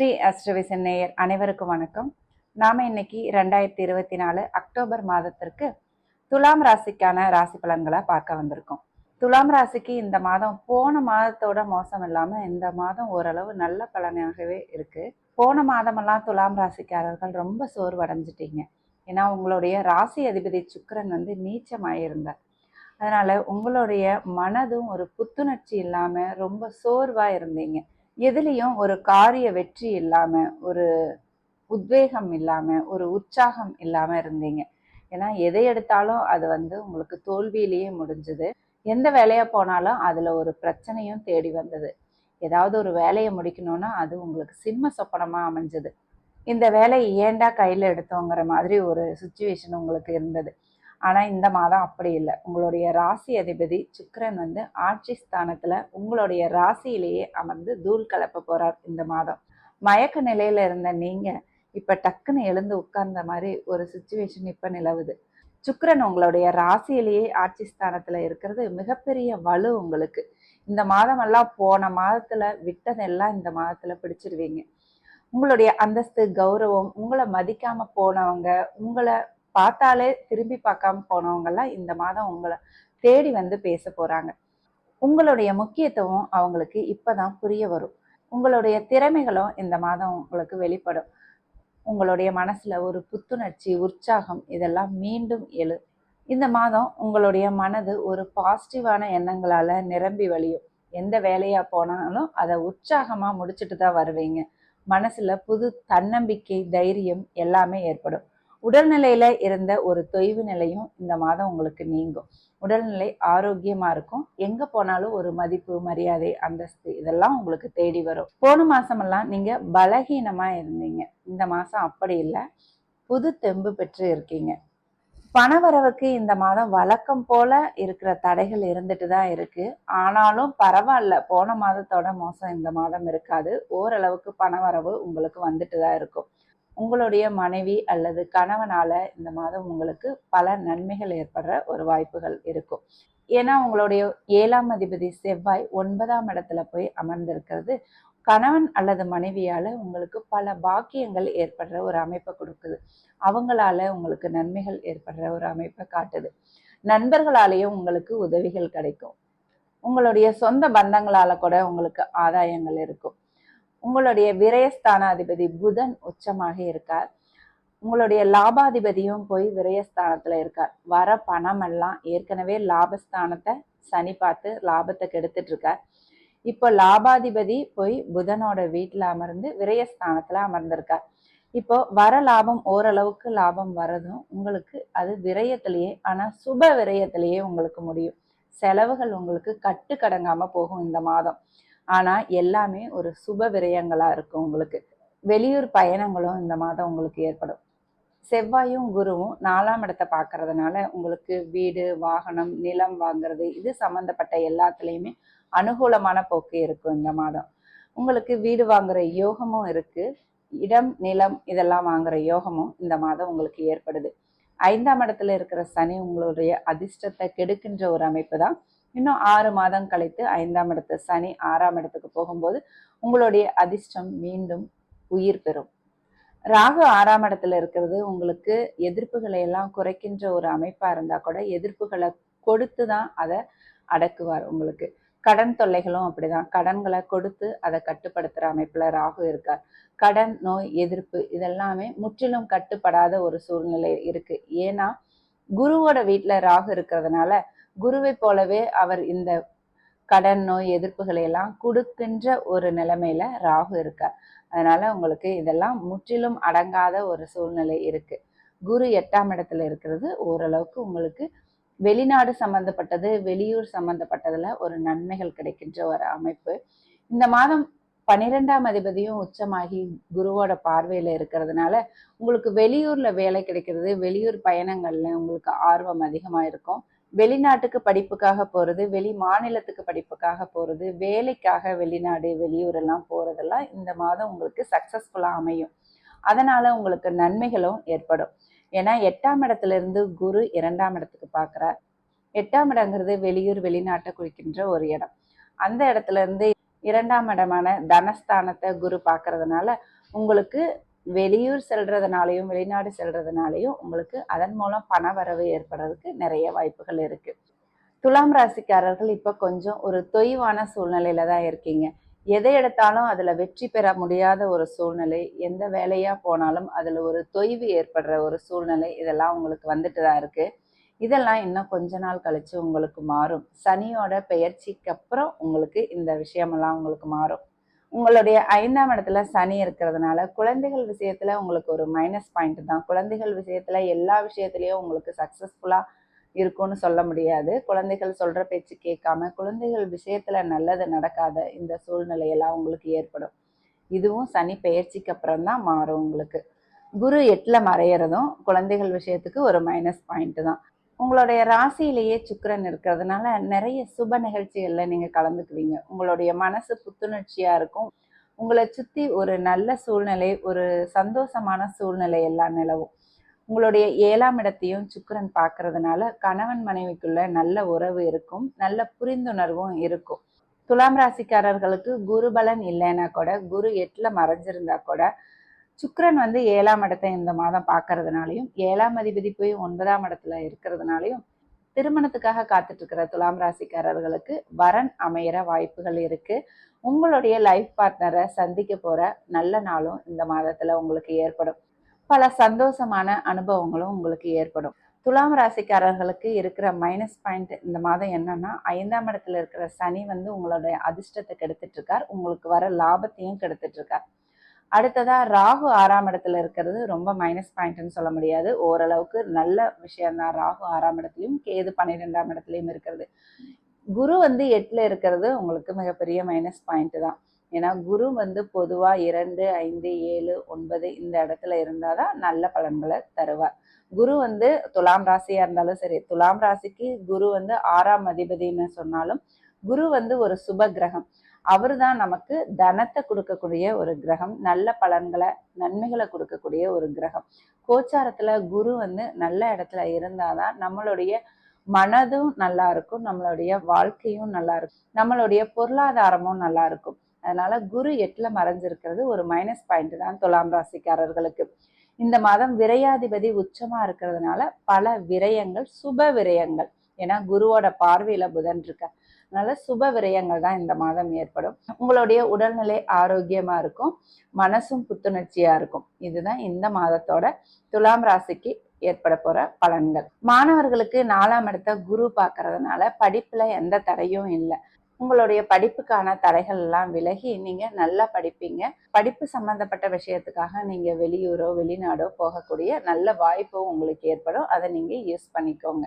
ஸ்ரீ அஷ்டவிசன் நேயர் அனைவருக்கும் வணக்கம். நாம இன்னைக்கு ரெண்டாயிரத்தி இருபத்தி நாலு அக்டோபர் மாதத்திற்கு துலாம் ராசிக்கான ராசி பலன்களை பார்க்க வந்திருக்கோம். துலாம் ராசிக்கு இந்த மாதம் போன மாதத்தோட மோசம் இல்லாமல் இந்த மாதம் ஓரளவு நல்ல பலனாகவே இருக்கு. போன மாதமெல்லாம் துலாம் ராசிக்காரர்கள் ரொம்ப சோர்வடைஞ்சிட்டீங்க. ஏன்னா உங்களுடைய ராசி அதிபதி சுக்கரன் வந்து நீச்சமாயிருந்தார். அதனால உங்களுடைய மனதும் ஒரு புத்துணர்ச்சி இல்லாமல் ரொம்ப சோர்வாக இருந்தீங்க. எதுலேயும் ஒரு காரிய வெற்றி இல்லாமல் ஒரு உத்வேகம் இல்லாமல் ஒரு உற்சாகம் இல்லாமல் இருந்தீங்க. ஏன்னா எதை எடுத்தாலும் அது வந்து உங்களுக்கு தோல்வியிலேயே முடிஞ்சது. எந்த வேலையாக போனாலும் அதில் ஒரு பிரச்சனையும் தேடி வந்தது. ஏதாவது ஒரு வேலையை முடிக்கணும்னா அது உங்களுக்கு சிம்ம சொப்பனமாக அமைஞ்சது. இந்த வேலையை ஏண்டா கையில் எடுத்தோங்கிற மாதிரி ஒரு சுச்சுவேஷன் உங்களுக்கு இருந்தது. ஆனால் இந்த மாதம் அப்படி இல்லை. உங்களுடைய ராசி அதிபதி சுக்கரன் வந்து ஆட்சி ஸ்தானத்தில் உங்களுடைய ராசியிலேயே அமர்ந்து தூள் கலப்ப போகிறார் இந்த மாதம். மயக்க நிலையில் இருந்த நீங்கள் இப்போ டக்குன்னு எழுந்து உட்கார்ந்த மாதிரி ஒரு சுச்சுவேஷன் இப்போ நிலவுது. சுக்கரன் உங்களுடைய ராசியிலேயே ஆட்சி ஸ்தானத்தில் இருக்கிறது மிகப்பெரிய வலு உங்களுக்கு. இந்த மாதமெல்லாம் போன மாதத்தில் விட்டதெல்லாம் இந்த மாதத்தில் பிடிச்சிருவீங்க. உங்களுடைய அந்தஸ்து கௌரவம் உங்களை மதிக்காம போனவங்க உங்களை பார்த்தாலே திரும்பி பார்க்காம போனவங்கெல்லாம் இந்த மாதம் உங்களை தேடி வந்து பேச போறாங்க. உங்களுடைய முக்கியத்துவம் அவங்களுக்கு இப்பதான் புரிய வரும். உங்களுடைய திறமைகளும் இந்த மாதம் உங்களுக்கு வெளிப்படும். உங்களுடைய மனசுல ஒரு புத்துணர்ச்சி உற்சாகம் இதெல்லாம் மீண்டும் எழு இந்த மாதம் உங்களுடைய மனது ஒரு பாசிட்டிவான எண்ணங்களால நிரம்பி வழியும். எந்த வேலையா போனாலும் அதை உற்சாகமா முடிச்சுட்டு தான் வருவீங்க. மனசுல புது தன்னம்பிக்கை தைரியம் எல்லாமே ஏற்படும். உடல்நிலையில இருந்த ஒரு தொய்வு நிலையும் இந்த மாதம் உங்களுக்கு நீங்கும். உடல்நிலை ஆரோக்கியமா இருக்கும். எங்க போனாலும் ஒரு மதிப்பு மரியாதை அந்தஸ்து இதெல்லாம் உங்களுக்கு தேடி வரும். போன மாசமெல்லாம் நீங்க பலகீனமா இருந்தீங்க. இந்த மாசம் அப்படி இல்லை. புது தெம்பு பெற்று இருக்கீங்க. பணவரவுக்கு இந்த மாதம் வழக்கம் போல இருக்கிற தடைகள் இருந்துட்டு தான் இருக்கு. ஆனாலும் பரவாயில்ல. போன மாதத்தோட மோசம் இந்த மாதம் இருக்காது. ஓரளவுக்கு பணவரவு உங்களுக்கு வந்துட்டு தான் இருக்கும். உங்களுடைய மனைவி அல்லது கணவனால இந்த மாதம் உங்களுக்கு பல நன்மைகள் ஏற்படுற ஒரு வாய்ப்புகள் இருக்கும். ஏன்னா உங்களுடைய ஏழாம் அதிபதி செவ்வாய் ஒன்பதாம் இடத்துல போய் அமர்ந்திருக்கிறது. கணவன் அல்லது மனைவியால உங்களுக்கு பல பாக்கியங்கள் ஏற்படுற ஒரு அமைப்பை கொடுக்குது. அவங்களால உங்களுக்கு நன்மைகள் ஏற்படுற ஒரு அமைப்பை காட்டுது. நண்பர்களாலேயும் உங்களுக்கு உதவிகள் கிடைக்கும். உங்களுடைய சொந்த பந்தங்களால கூட உங்களுக்கு ஆதாயங்கள் இருக்கும். உங்களுடைய விரயஸ்தானாதிபதி புதன் உச்சமாக இருக்கார். உங்களுடைய லாபாதிபதியும் போய் விரயஸ்தானத்துல இருக்கார். வர பணம் எல்லாம் ஏற்கனவே லாபஸ்தானத்தை சனி பார்த்து லாபத்தை கெடுத்துட்டு இருக்கார் இப்போ லாபாதிபதி போய் புதனோட வீட்டில் அமர்ந்து விரயஸ்தானத்துல அமர்ந்திருக்கார். இப்போ வர லாபம் ஓரளவுக்கு லாபம் வரதும் உங்களுக்கு அது விரயத்திலேயே ஆனா சுப விரயத்திலேயே உங்களுக்கு முடியும். செலவுகள் உங்களுக்கு கட்டுக்கடங்காம போகும் இந்த மாதம். ஆனால் எல்லாமே ஒரு சுப விரயங்களாக இருக்கும் உங்களுக்கு. வெளியூர் பயணங்களும் இந்த மாதம் உங்களுக்கு ஏற்படும். செவ்வாயும் குருவும் நாலாம் இடத்தை பார்க்கறதுனால உங்களுக்கு வீடு வாகனம் நிலம் வாங்குறது இது சம்மந்தப்பட்ட எல்லாத்துலேயுமே அனுகூலமான போக்கு இருக்கும் இந்த மாதம். உங்களுக்கு வீடு வாங்குற யோகமும் இருக்கு. இடம் நிலம் இதெல்லாம் வாங்குற யோகமும் இந்த மாதம் உங்களுக்கு ஏற்படுது. ஐந்தாம் இடத்துல இருக்கிற சனி உங்களுடைய அதிர்ஷ்டத்தை கெடுக்கின்ற ஒரு அமைப்பு தான். இன்னும் ஆறு மாதம் கழித்து ஐந்தாம் இடத்து சனி ஆறாம் இடத்துக்கு போகும்போது உங்களுடைய அதிர்ஷ்டம் மீண்டும் உயிர் பெறும். ராகு ஆறாம் இடத்துல இருக்கிறது. உங்களுக்கு எதிர்ப்புகளை எல்லாம் குறைக்கின்ற ஒரு அமைப்பா இருந்தா கூட எதிர்ப்புகளை கொடுத்து தான் அதை அடக்குவார் உங்களுக்கு. கடன் தொல்லைகளும் அப்படிதான். கடன்களை கொடுத்து அதை கட்டுப்படுத்துற அமைப்புல ராகு இருக்கார். கடன் நோய் எதிர்ப்பு இதெல்லாமே முற்றிலும் கட்டுப்படாத ஒரு சூழ்நிலை இருக்கு. ஏன்னா குருவோட வீட்டுல ராகு இருக்கிறதுனால குருவை போலவே அவர் இந்த கடன் நோய் எதிர்ப்புகளை எல்லாம் கொடுக்கின்ற ஒரு நிலைமையில ராகு இருக்கார். அதனால உங்களுக்கு இதெல்லாம் முற்றிலும் அடங்காத ஒரு சூழ்நிலை இருக்கு. குரு எட்டாம் இடத்துல இருக்கிறது ஓரளவுக்கு உங்களுக்கு வெளிநாடு சம்பந்தப்பட்டது வெளியூர் சம்பந்தப்பட்டதுல ஒரு நன்மைகள் கிடைக்கின்ற ஒரு அமைப்பு. இந்த மாதம் பன்னிரெண்டாம் அதிபதியும் உச்சமாகி குருவோட பார்வையில இருக்கிறதுனால உங்களுக்கு வெளியூர்ல வேலை கிடைக்கிறது வெளியூர் பயணங்கள்ல உங்களுக்கு ஆர்வம் அதிகமா இருக்கும். வெளிநாட்டுக்கு படிப்புக்காக போறது வெளி மாநிலத்துக்கு படிப்புக்காக போறது வேலைக்காக வெளிநாடு வெளியூரெல்லாம் போகிறதெல்லாம் போறதெல்லாம் இந்த மாதம் உங்களுக்கு சக்சஸ்ஃபுல்லா அமையும். அதனால உங்களுக்கு நன்மைகளும் ஏற்படும். ஏன்னா எட்டாம் இடத்துல இருந்து குரு இரண்டாம் இடத்துக்கு பார்க்குறார். எட்டாம் இடங்கிறது வெளியூர் வெளிநாட்டை குறிக்கின்ற ஒரு இடம். அந்த இடத்துல இருந்து இரண்டாம் இடமான தனஸ்தானத்தை குரு பார்க்கறதுனால உங்களுக்கு வெளியூர் செல்றதுனாலையும் வெளிநாடு செல்றதுனாலையும் உங்களுக்கு அதன் மூலம் பண வரவு ஏற்படுறதுக்கு நிறைய வாய்ப்புகள் இருக்கு. துலாம் ராசிக்காரர்கள் இப்போ கொஞ்சம் ஒரு தொய்வான சூழ்நிலையில தான் இருக்கீங்க. எதை எடுத்தாலும் அதுல வெற்றி பெற முடியாத ஒரு சூழ்நிலை எந்த வேலையா போனாலும் அதுல ஒரு தொய்வு ஏற்படுற ஒரு சூழ்நிலை இதெல்லாம் உங்களுக்கு வந்துட்டு தான் இருக்கு. இதெல்லாம் இன்னும் கொஞ்ச நாள் கழிச்சு உங்களுக்கு மாறும். சனியோட பெயர்ச்சிக்கு அப்புறம் உங்களுக்கு இந்த விஷயமெல்லாம் உங்களுக்கு மாறும். உங்களுடைய ஐந்தாம் இடத்துல சனி இருக்கிறதுனால குழந்தைகள் விஷயத்துல உங்களுக்கு ஒரு மைனஸ் பாயிண்ட் தான். குழந்தைகள் விஷயத்துல எல்லா விஷயத்துலயும் உங்களுக்கு சக்சஸ்ஃபுல்லா இருக்கும்னு சொல்ல முடியாது. குழந்தைகள் சொல்ற பேச்சு கேட்காம குழந்தைகள் விஷயத்துல நல்லது நடக்காத இந்த சூழ்நிலையெல்லாம் உங்களுக்கு ஏற்படும். இதுவும் சனி பெயர்ச்சிக்கு அப்புறம் தான் மாறும் உங்களுக்கு. குரு எட்டில் மறையிறதும் குழந்தைகள் விஷயத்துக்கு ஒரு மைனஸ் பாயிண்ட் தான். உங்களுடைய ராசியிலேயே சுக்கரன் இருக்கிறதுனால நிறைய சுப நிகழ்ச்சிகளில் நீங்கள் கலந்துக்குவீங்க. உங்களுடைய மனசு புத்துணர்ச்சியாக இருக்கும். உங்களை சுற்றி ஒரு நல்ல சூழ்நிலை ஒரு சந்தோஷமான சூழ்நிலை எல்லாம் நிலவும். உங்களுடைய ஏழாம் இடத்தையும் சுக்கரன் பார்க்கறதுனால கணவன் மனைவிக்குள்ள நல்ல உறவு இருக்கும். நல்ல புரிந்துணர்வும் இருக்கும். துலாம் ராசிக்காரர்களுக்கு குரு பலன் இல்லைன்னா கூட குரு எட்டில் மறைஞ்சிருந்தா கூட சுக்கரன் வந்து ஏழாம் இடத்தை இந்த மாதம் பார்க்கறதுனாலையும் ஏழாம் அதிபதி போய் ஒன்பதாம் இடத்துல இருக்கிறதுனாலையும் திருமணத்துக்காக காத்துட்டு இருக்கிற துலாம் ராசிக்காரர்களுக்கு வரன் அமையிற வாய்ப்புகள் இருக்கு. உங்களுடைய லைஃப் பார்ட்னரை சந்திக்க போற நல்ல நாளும் இந்த மாதத்துல உங்களுக்கு ஏற்படும். பல சந்தோஷமான அனுபவங்களும் உங்களுக்கு ஏற்படும். துலாம் ராசிக்காரர்களுக்கு இருக்கிற மைனஸ் பாயிண்ட் இந்த மாதம் என்னன்னா ஐந்தாம் இடத்துல இருக்கிற சனி வந்து உங்களுடைய அதிர்ஷ்டத்தை கெடுத்துட்டு இருக்கார் உங்களுக்கு வர லாபத்தையும் கெடுத்துட்டு இருக்கார் அடுத்ததா ராகு ஆறாம் இடத்துல இருக்கிறது ரொம்ப மைனஸ் பாயிண்ட்னு சொல்ல முடியாது. ஓரளவுக்கு நல்ல விஷயம்தான். ராகு ஆறாம் இடத்துலையும் கேது பன்னிரெண்டாம் இடத்துலையும் இருக்கிறது. குரு வந்து எட்டில் இருக்கிறது உங்களுக்கு மிகப்பெரிய மைனஸ் பாயிண்ட் தான். ஏன்னா குரு வந்து பொதுவாக இரண்டு ஐந்து ஏழு ஒன்பது இந்த இடத்துல இருந்தால் தான் நல்ல பலன்களை தருவார். குரு வந்து துலாம் ராசியாக இருந்தாலும் சரி துலாம் ராசிக்கு குரு வந்து ஆறாம் அதிபதினு சொன்னாலும் குரு வந்து ஒரு சுப கிரகம். அவர் தான் நமக்கு தனத்தை கொடுக்கக்கூடிய ஒரு கிரகம் நல்ல பலன்களை நன்மைகளை கொடுக்கக்கூடிய ஒரு கிரகம். கோச்சாரத்துல குரு வந்து நல்ல இடத்துல இருந்தாதான் நம்மளுடைய மனதும் நல்லா இருக்கும் நம்மளுடைய வாழ்க்கையும் நல்லா இருக்கும் நம்மளுடைய பொருளாதாரமும் நல்லா இருக்கும். அதனால குரு எட்டுல மறைஞ்சிருக்கிறது ஒரு மைனஸ் பாயிண்ட் தான் துலாம் ராசிக்காரர்களுக்கு. இந்த மாதம் விரையாதிபதி உச்சமா இருக்கிறதுனால பல விரயங்கள் சுப விரயங்கள். ஏன்னா குருவோட பார்வையில புதன் இருக்க அதனால சுப விரயங்கள் தான் இந்த மாதம் ஏற்படும். உங்களுடைய உடல்நிலை ஆரோக்கியமா இருக்கும். மனசும் புத்துணர்ச்சியா இருக்கும். இதுதான் இந்த மாதத்தோட துலாம் ராசிக்கு ஏற்பட போற பலன்கள். மாணவர்களுக்கு நாலாம் இடத்த குரு பாக்குறதுனால படிப்புல எந்த தடையும் இல்லை. உங்களுடைய படிப்புக்கான தடைகள் எல்லாம் விலகி நீங்க நல்லா படிப்பீங்க. படிப்பு சம்பந்தப்பட்ட விஷயத்துக்காக நீங்க வெளியூரோ வெளிநாடோ போகக்கூடிய நல்ல வாய்ப்பும் உங்களுக்கு ஏற்படும். அதை நீங்க யூஸ் பண்ணிக்கோங்க.